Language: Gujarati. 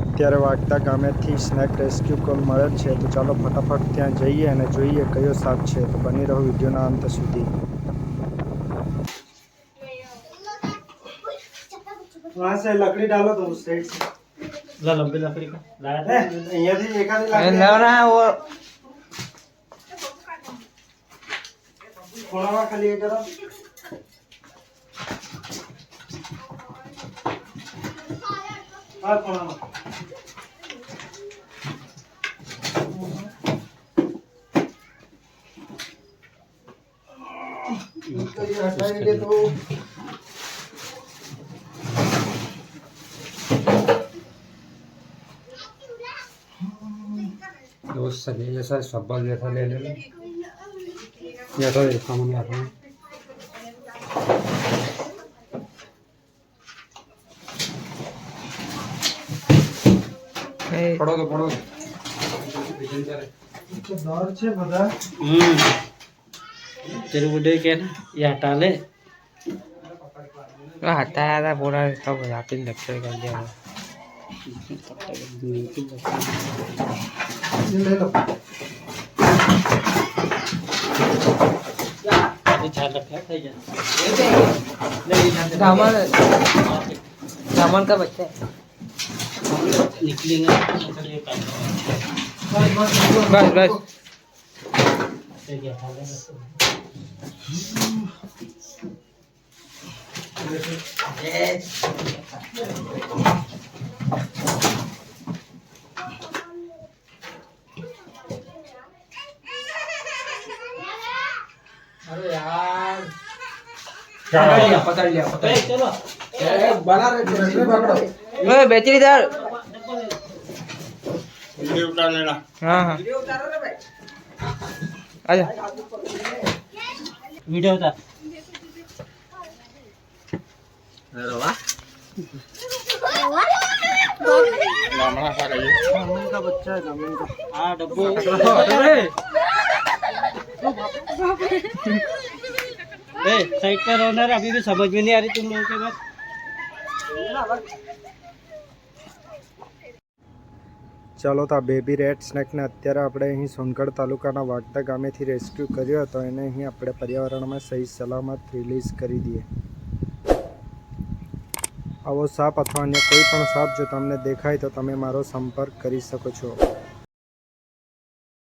અત્યારે વાગતા ગામેથી સ્નેક રેસ્ક્યુ કોલ મળેલ છે તો ચાલો ફટાફટ ત્યાં જઈએ અને જોઈએ કયો સાપ છે તો બની રહો વિડીયોના અંત સુધી वहाँ से लकड़ी डालो तो उस साइड से ला लंबी लकड़ी का लाया ए, અહીંયાથી એકાદી अरे લાકડી ना वो ખૂણામાં ખાલી એ કરો હા ખૂણામાં હટાવી દે તો दोस्त सजे जैसा सब्बल जैसा ले ले जैसा देखा मैंने आपने पढ़ो तो पढ़ो તો દર છે બધા हम्म జరుగుడేకేనా ఈ హఠాలే హఠాద కూడా కాదు రాత్రి లక్షలు కలిగాము सामान का बच्चा निकलेंगे बस बस બેચરી દાળ હા હા. aja video tak Halo, Pak. Halo, ચાલો તો આ બેબી રેડ સ્નેકને અત્યારે આપણે અહીં સોનગઢ તાલુકાના વાગદા ગામેથી રેસ્ક્યુ કર્યો હતો. એને અહીં આપણે પર્યાવરણમાં સહી સલામત રિલીઝ કરી દઈએ. આવો સાપ અથવા અન્ય કોઈ પણ સાપ જો તમને દેખાય તો તમે મારો સંપર્ક કરી શકો છો.